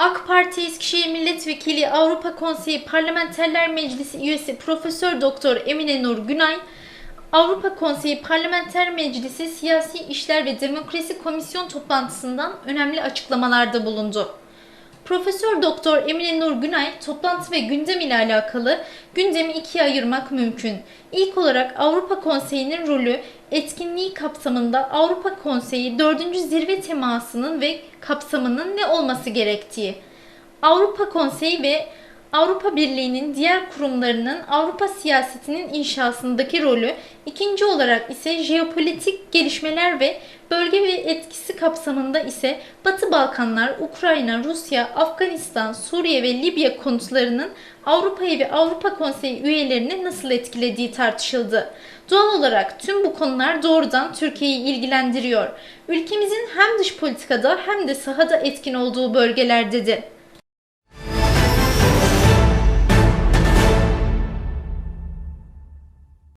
AK Parti Eskişehir Milletvekili Avrupa Konseyi Parlamenterler Meclisi üyesi Profesör Doktor Emine Nur Günay, Avrupa Konseyi Parlamenter Meclisi Siyasi İşler ve Demokrasi Komisyon toplantısından önemli açıklamalarda bulundu. Profesör Doktor Emine Nur Günay toplantı ve gündem ile alakalı gündemi ikiye ayırmak mümkün. İlk olarak Avrupa Konseyi'nin rolü etkinliği kapsamında Avrupa Konseyi 4. zirve temasının ve kapsamının ne olması gerektiği. Avrupa Konseyi ve Avrupa Birliği'nin diğer kurumlarının Avrupa siyasetinin inşasındaki rolü, ikinci olarak ise jeopolitik gelişmeler ve bölge ve etkisi kapsamında ise Batı Balkanlar, Ukrayna, Rusya, Afganistan, Suriye ve Libya konutlarının Avrupa'yı ve Avrupa Konseyi üyelerini nasıl etkilediği tartışıldı. Doğal olarak tüm bu konular doğrudan Türkiye'yi ilgilendiriyor. Ülkemizin hem dış politikada hem de sahada etkin olduğu bölgeler dedi.